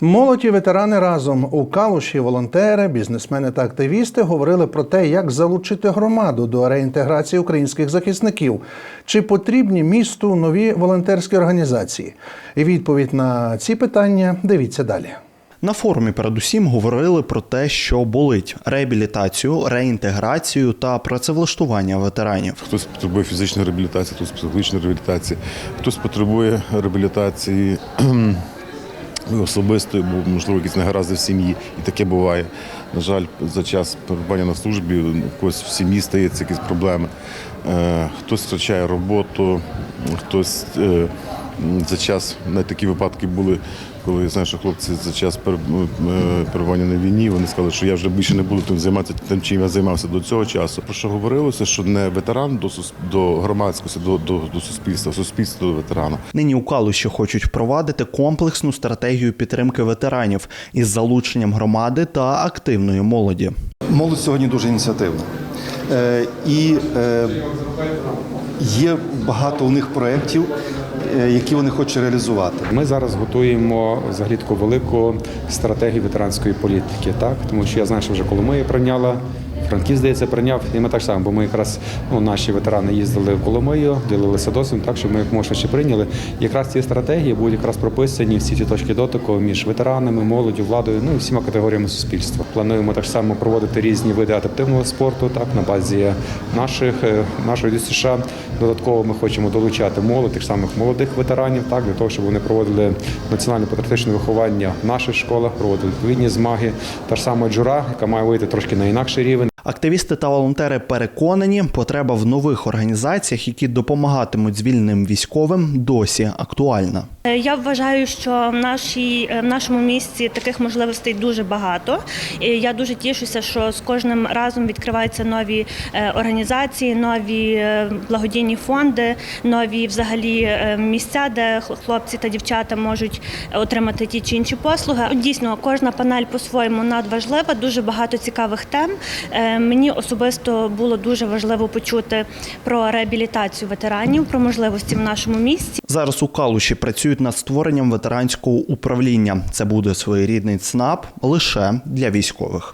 Молоді ветерани разом у Калуші волонтери, бізнесмени та активісти говорили про те, як залучити громаду до реінтеграції українських захисників. Чи потрібні місту нові волонтерські організації? І відповідь на ці питання дивіться далі. На форумі передусім говорили про те, що болить реабілітацію, реінтеграцію та працевлаштування ветеранів. Хтось потребує фізичної реабілітації, хтось психологічної реабілітації, хтось потребує реабілітації ну, бо можливо якісь негаразди в сім'ї, і таке буває. На жаль, за час перебування на службі у когось в сім'ї стається якісь проблеми. Е, Хтось втрачає роботу, хтось е, за час навіть такі випадки були. Коли я знаю, що хлопці за час пер- е, перебування на війні, вони сказали, що я вже більше не буду тим займатися тим, чим я займався до цього часу. Про що говорилося, що не ветеран до сус- до громадськості, до, до, до суспільства, суспільство до ветерана. Нині у Калуші хочуть впровадити комплексну стратегію підтримки ветеранів із залученням громади та активної молоді. Молодь сьогодні дуже ініціативна. Е, і е, є багато у них проєктів, які вони хочуть реалізувати. Ми зараз готуємо взагалі велику стратегію ветеранської політики, так тому що я знаю, що вже Коломия прийняла. Франків, здається, прийняв, і ми так само, бо ми якраз ну, наші ветерани їздили в Коломию, ділилися досвідом, так що ми як можна ще прийняли. Якраз ці стратегії будуть якраз прописані всі ці точки дотику між ветеранами, молоддю, владою, ну і всіма категоріями суспільства. Плануємо так само проводити різні види адаптивного спорту, так на базі наших е, нашої ДСШ. Додатково ми хочемо долучати молодь, тих самих молодих ветеранів, так для того, щоб вони проводили національне патріотичне виховання в наших школах, проводили відповідні змаги. Та ж сама джура, яка має вийти трошки на інакший рівень. Активісти та волонтери переконані, потреба в нових організаціях, які допомагатимуть звільненим військовим, досі актуальна. Е, Я вважаю, що в нашій е, в нашому місті таких можливостей дуже багато. Я дуже тішуся, що з кожним разом відкриваються нові е, організації, нові благодійні фонди, нові взагалі місця, де хлопці та дівчата можуть отримати ті чи інші послуги. Дійсно, кожна панель по-своєму надважлива, дуже багато цікавих тем. Мені особисто було дуже важливо почути про реабілітацію ветеранів, про можливості в нашому місті. Зараз у Калуші працюють над створенням ветеранського управління. Це буде своєрідний ЦНАП лише для військових.